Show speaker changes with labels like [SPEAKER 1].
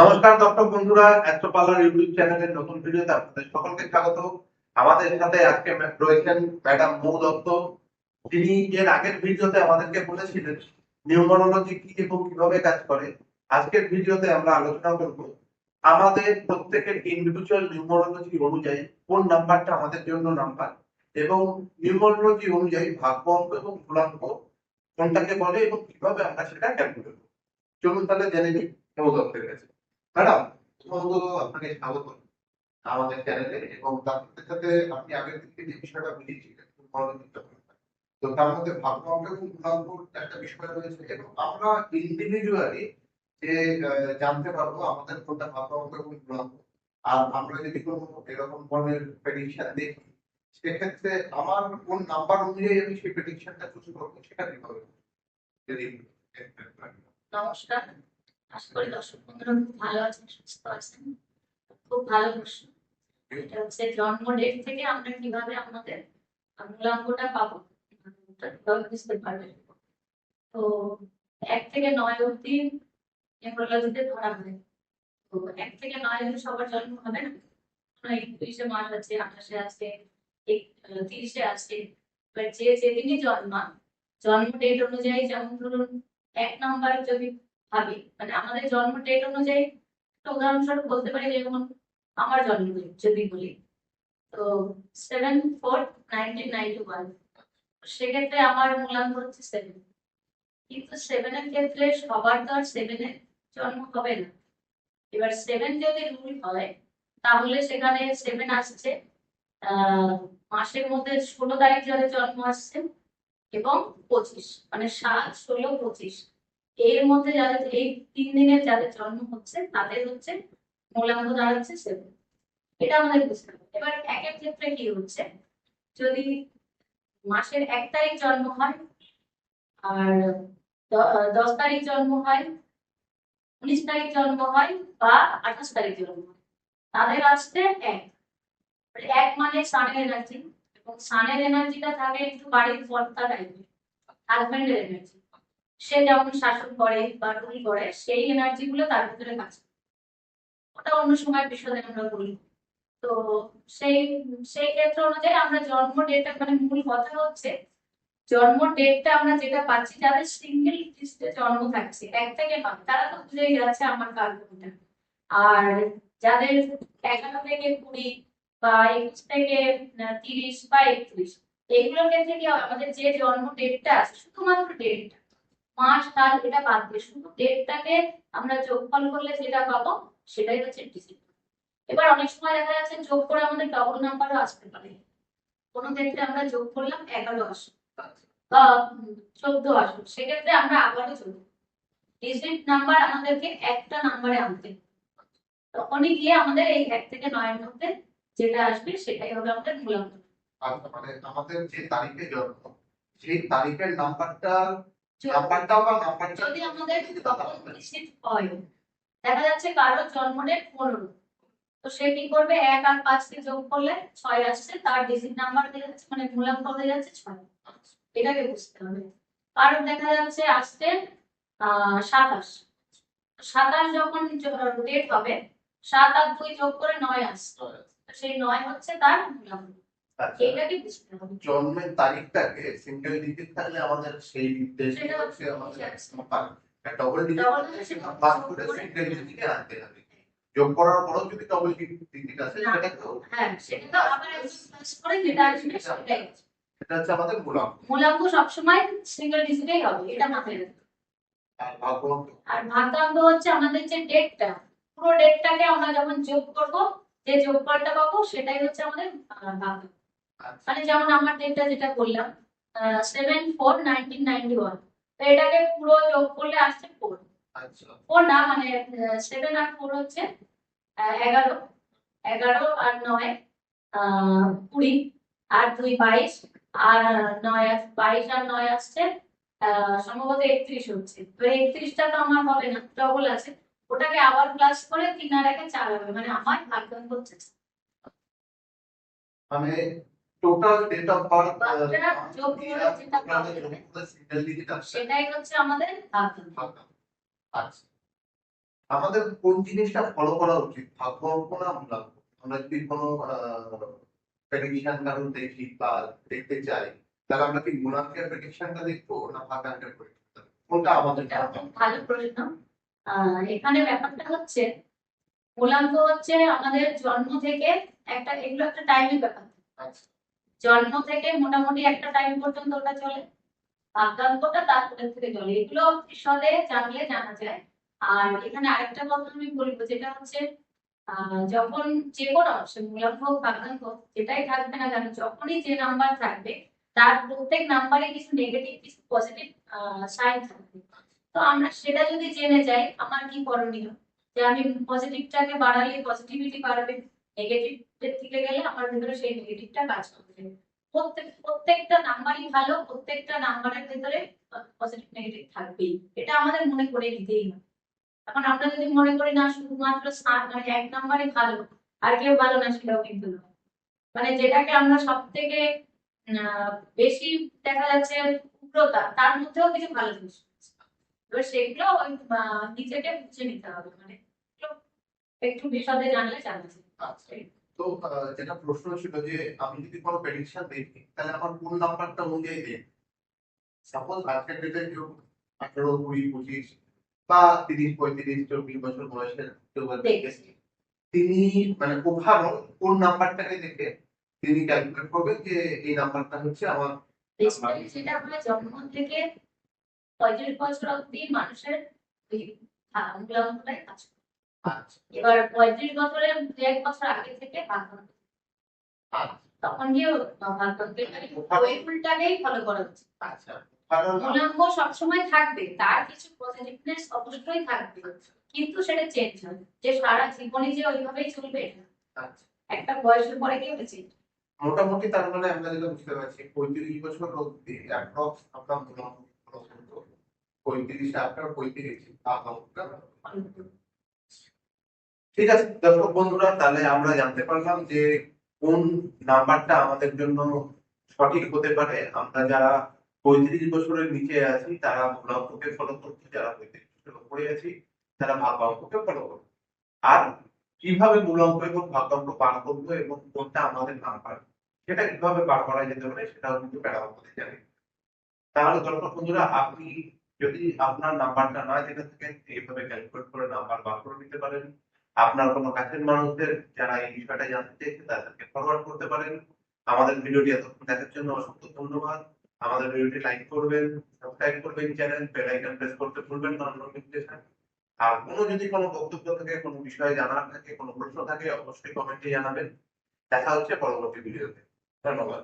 [SPEAKER 1] নমস্কার দর্শক বন্ধুরা অ্যাস্ট্রো পার্লার ইউটিউব চ্যানেলের নতুন ভিডিওতে আপনাদের সকলকে স্বাগত। আমাদের সাথে আজকে রয়েছেন ম্যাডাম মৌ দত্ত। তিনি এর আগের ভিডিওতে আমাদেরকে বলেছিলেন নিউমোরোলজি কি এবং কীভাবে কাজ করে। আজকের ভিডিওতে আমরা আলোচনা করব আমাদের প্রত্যেকের ইন্ডিভিজুয়াল নিউমোরোলজি অনুযায়ী কোন নাম্বারটা আমাদের জন্য নাম্বার এবং নিউমোরোলজি অনুযায়ী ভাগ্য অঙ্ক এবং ভূলাঙ্ক কোনটাকে বলে এবং কীভাবে আমরা সেটা ক্যালকুলেট করব। চলুন তাহলে জেনে নিই মৌ দত্তের কাছে। ম্যাডাম আপনাকে স্বাগত। আমাদের চ্যানেলে এবং তার সাথে আপনি আগের থেকে যে বিষয়টা। তো তার মধ্যে এবং একটা বিষয় রয়েছে এবং আমরা ইন্ডিভিজুয়ালি যে জানতে পারব, আমাদের কোনটা অঙ্ক এবং গুণাঙ্ক আর আমরা যদি কোনো এরকম ধরনের প্রেডিকশন দেখি, সেক্ষেত্রে আমার কোন নাম্বার অনুযায়ী আমি সেই প্রেডিকশনটা চুজ করব, সেটা কীভাবে? যদি
[SPEAKER 2] নমস্কার। আশা করি দর্শক বন্ধুরা খুব ভালো আছেন, সুস্থ আছেন। খুব ভালো প্রশ্ন। এটা হচ্ছে জন্ম ডেট থেকে আমরা কীভাবে আমাদের মূলাঙ্কটা পাবো কীভাবে বুঝতে পারবেন তো এক থেকে নয় অব্দি নিউরোলজিতে ধরা হয়। তো এক থেকে নয় অব্দি সবার জন্ম হবে না? একত্রিশে মাস আছে, আঠাশে আছে তিরিশে আছে, এবার যে যেদিনই জন্মান জন্ম ডেট অনুযায়ী যেমন ধরুন এক নাম্বার যদি ভাবি মানে আমাদের জন্ম ডেট অনুযায়ী উদাহরণস্বরূপ বলতে পারি, যেমন আমার জন্ম যদি বলি। তো সেভেন ফোর নাইনটিন সেক্ষেত্রে আমার মূল্যাঙ্ক হচ্ছে সেভেন কিন্তু সেভেনের ক্ষেত্রে সবার তো আর সেভেনে জন্ম হবে না। এবার সেভেন যদি রুল হয়, তাহলে সেখানে সেভেন আসছে মাসের মধ্যে ষোলো তারিখ যাদের জন্ম আসছে, এবং পঁচিশ মানে সাত, ষোলো, পঁচিশ। এর মধ্যে যাদের এই তিন দিনের যাদের জন্ম হচ্ছে, তাদের হচ্ছে মূলাঙ্ক দাঁড়াচ্ছে সেভেন এটা আমাদের বুঝতে হবে। এবার এক এক ক্ষেত্রে কি হচ্ছে? যদি মাসের এক তারিখ জন্ম হয় আর দশ তারিখ জন্ম হয়, উনিশ তারিখ জন্ম হয় বা আঠাশ তারিখ জন্ম হয়, তাদের আসছে এক। এক মানে সানের এনার্জি এবং সানের এনার্জিটা থাকে একটু বাড়ির কর্তা টাইপের হাজবেন্ডের এনার্জি সে যেমন শাসন করে বা রুল করে, সেই এনার্জি গুলো তার ভিতরে কাজ। ওটা অন্য সময় বিশদে আমরা বলি তো সেই সেই ক্ষেত্র অনুযায়ী আমরা জন্ম ডেটটা মানে মূল কথা হচ্ছে, জন্ম ডেটটা আমরা যেটা পাচ্ছি যাদের সিঙ্গেল লিস্টে জন্ম থাকছে, এক থেকে নয় তারা তো বুঝেই যাচ্ছে আমার কোনটা আর যাদের এগারো থেকে কুড়ি বা একুশ থেকে তিরিশ বা একত্রিশ, এগুলোর ক্ষেত্রে কি হয় আমাদের যে জন্ম ডেটটা আছে, শুধুমাত্র ডেটটা মাস সাল এটা বাদ দিয়ে, শুধু ডেটটাকে আমরা যোগফল করলে যেটা পাবো সেটাই হচ্ছে ডিসিপ্লিন এবার অনেক সময় দেখা যাচ্ছে যোগ করে আমাদের ডবল নাম্বারও আসতে পারে। কোনো ক্ষেত্রে আমরা যোগ করলাম এগারো আসুন বা চোদ্দ আসুন সেক্ষেত্রে আমরা আবারও যোগ ডিজিট নাম্বার আমাদেরকে একটা নাম্বারে আনতে তখনই গিয়ে আমাদের এই এক থেকে নয়ের মধ্যে যেটা আসবে সেটাই হবে আমাদের
[SPEAKER 1] মানে আমাদের যে তারিখে জন্ম, সেই তারিখের নাম্বারটা
[SPEAKER 2] যদি আমাদের নিশ্চিত হয় দেখা যাচ্ছে কারোর জন্ম ডেট পনেরো। তো সে কি করবে? এক আর পাঁচকে যোগ করলে ছয় আসছে তার ডিজিট নাম্বার হয়ে যাচ্ছে মানে মূলাঙ্ক হয়ে যাচ্ছে ছয়। এটাকে বুঝতে হবে। কারণ দেখা যাচ্ছে আসছে আহ সাতাশ। সাতাশ যখন ডেট হবে সাত আর দুই যোগ করে নয় আসছে। সেই নয় হচ্ছে তার মূলাঙ্ক
[SPEAKER 1] আচ্ছা, জন্মের তারিখটাকে সিঙ্গেল ডিজিট থাকলে আমাদের সেই দেশে
[SPEAKER 2] সেটা
[SPEAKER 1] হচ্ছে আমাদের ডবল ডিজিট সেটা করে সিঙ্গেল ডিজিটে আনতে হবে। যোগ করার পরেও যদি ডবল ডিজিট আসে সেটা তো
[SPEAKER 2] হ্যাঁ সেটা তো আবার প্লাস করে যেটা আসবে সেটাই হচ্ছে।
[SPEAKER 1] হচ্ছে আমাদের মূলাঙ্ক।
[SPEAKER 2] মূলাঙ্ক সবসময় সিঙ্গেল ডিজিটেই হবে এটা মাথায় রাখতে
[SPEAKER 1] আর ভাগ্য
[SPEAKER 2] আর ভাগাঙ্ক হচ্ছে আমাদের যে ডেটটা পুরো ডেটটাকে আমরা যখন যোগ করব যে যোগফলটা পাবো সেটাই হচ্ছে আমাদের
[SPEAKER 1] আচ্ছা,
[SPEAKER 2] মানে যেমন আমার ডেটটা যেটা বললাম seven four nineteen ninety one তো এটাকে পুরো যোগ করলে আসছে ফোর
[SPEAKER 1] আচ্ছা।
[SPEAKER 2] ফোর না মানে সেভেন আর ফোর হচ্ছে এগারো। এগারো আর নয় কুড়ি। আর দুই বাইশ। আর নয় বাইশ আর নয় আসছে সম্ভবত একত্রিশ হচ্ছে। তো একত্রিশটা তো আমার হবে না ডবল আছে। ওটাকে আবার প্লাস করে তিন আর একে চার হবে মানে আমার ভাগ্যাঙ্ক হচ্ছে। চার।
[SPEAKER 1] টোটাল ডেট অফ বার্থ
[SPEAKER 2] বাচ্চারা যোগ করে যেটা পাবে।
[SPEAKER 1] সিঙ্গেল ডিজিট আসছে
[SPEAKER 2] সেটাই হচ্ছে আমাদের
[SPEAKER 1] আচ্ছা। আমাদের কোন জিনিসটা ফলো করা উচিত? ভাগ্য অঙ্ক না মূলাঙ্ক আমরা যদি কোনো প্রেডিকশন কারণ দেখি বা দেখতে চাই তাহলে আমরা কি মূলাঙ্কের প্রেডিকশনটা দেখব না ভাগ্যাঙ্কের প্রেডিকশন কোনটা আমাদের
[SPEAKER 2] ভালো প্রশ্ন। এখানে ব্যাপারটা হচ্ছে মূলাঙ্ক হচ্ছে আমাদের জন্ম থেকে একটা এগুলো একটা টাইমের ব্যাপার।
[SPEAKER 1] আচ্ছা
[SPEAKER 2] জন্ম থেকে মোটামুটি একটা টাইম পর্যন্ত ওটা চলে। ভাগ্যাঙ্কটা তারপরে থেকে চলে। এগুলো বিশদে জানলে জানা যায়। আর এখানে আরেকটা কথা আমি বলব যেটা হচ্ছে যখন যে কোনো সে মূলাঙ্ক হোক হোক, যেটাই থাকবে না কেন যখনই যে নাম্বার থাকবে তার প্রত্যেক নাম্বারে কিছু নেগেটিভ কিছু পজিটিভ সাইন থাকবে। তো আমরা সেটা যদি জেনে যাই আমার কি করণীয়? যে আমি পজিটিভটাকে বাড়ালে পজিটিভিটি বাড়বে। নেগেটিভ দিকে গেলে আমার ভিতরে সেই নেগেটিভটা কাজ করবে প্রত্যেক প্রত্যেকটা নাম্বারই ভালো প্রত্যেকটা নাম্বারের ভিতরে পজিটিভ নেগেটিভ থাকবেই। এটা আমাদের মনে করে নিতেই হবে। এখন আমরা যদি মনে করি না শুধুমাত্র মানে এক নাম্বারই ভালো আর কেউ ভালো না সেটাও কিন্তু মানে যেটাকে আমরা সব থেকে বেশি দেখা যাচ্ছে উগ্রতা তার মধ্যেও কিছু ভালো জিনিস এবার সেগুলো ওই, নিজেকে বুঝে নিতে হবে। মানে একটু বিশদে জানলে জানা যায়
[SPEAKER 1] তো যেটা প্রশ্ন ছিল যে আমি যদি কোনো প্রেডিকশন দেখি তাহলে আমার কোন নাম্বারটা অনুযায়ী দেখ সাপোজ আজকের ডেটে কেউ আঠারো কুড়ি পঁচিশ বা তিরিশ পঁয়ত্রিশ চব্বিশ বছর বয়সের কেউ তিনি মানে ওভারঅল কোন নাম্বারটাকে দেখে তিনি ক্যালকুলেট করবেন যে এই নাম্বারটা হচ্ছে আমার
[SPEAKER 2] যেটা হয় জন্ম থেকে পঁয়ত্রিশ বছর অব্দি মানুষের কাজ করে
[SPEAKER 1] আচ্ছা
[SPEAKER 2] এবার পঁয়ত্রিশ বছরের দু এক বছর আগে থেকে
[SPEAKER 1] আচ্ছা
[SPEAKER 2] তখন গিয়ে ভাগ্যাঙ্কের ওই ফুলটাকেই ফলো করা উচিত।
[SPEAKER 1] আচ্ছা। overall
[SPEAKER 2] মূলাঙ্ক সবসময় থাকবে তার কিছু পজিটিভনেস অবশ্যই থাকবে। কিন্তু সেটা চেঞ্জ হয়। যে সারা জীবনে যে ওইভাবেই চলবে
[SPEAKER 1] আচ্ছা।
[SPEAKER 2] একটা বয়সের পরে কি হচ্ছে
[SPEAKER 1] মোটামুটি তার মানে আমরা যেটা বুঝতে পারছি পঁয়ত্রিশ বছর অব্দি অ্যাপ্রক্স মূলাঙ্ক পঁয়ত্রিশ আপনার পঁয়ত্রিশ আকাঙ্ক্ষা ঠিক আছে, দর্শক বন্ধুরা, তাহলে আমরা জানতে পারলাম যে কোন নাম্বারটা আমাদের জন্য সঠিক হতে পারে। আমরা যারা পঁয়ত্রিশ বছরের নিচে আছি, তারা মূলাঙ্ককে ফলো করছি, যারা পঁয়ত্রিশ বছরের আছি, তারা ভাগ্যাঙ্ককে ফলো করব। আর কীভাবে মূলাঙ্ক এবং ভাগ্যাঙ্ক পার করব এবং কোনটা আমাদের নাম্বার, সেটা কীভাবে পার করা যেতে পারে, সেটাও কিন্তু প্যারাগতে জানি। তাহলে দর্শক বন্ধুরা, আপনি যদি আপনার নাম্বারটা না জেনে থাকেন, এইভাবে ক্যালকুলেট করে নাম্বার বার করে নিতে পারেন। আপনার কোনো কাছের মানুষদের যারা এই বিষয়টা জানতে চাইছে, তাদেরকে ফরওয়ার্ড করতে পারেন। আমাদের ভিডিওটি এতক্ষণ দেখার জন্য অসংখ্য ধন্যবাদ। আমাদের ভিডিওটি লাইক করবেন সাবস্ক্রাইব করবেন চ্যানেল বেল আইকন প্রেস করতে ভুলবেন না নোটিফিকেশন আর কোনো যদি কোনো বক্তব্য থাকে, কোনো বিষয়ে জানার থাকে, কোনো প্রশ্ন থাকে, অবশ্যই কমেন্টে জানাবেন। দেখা হচ্ছে পরবর্তী ভিডিওতে। ধন্যবাদ।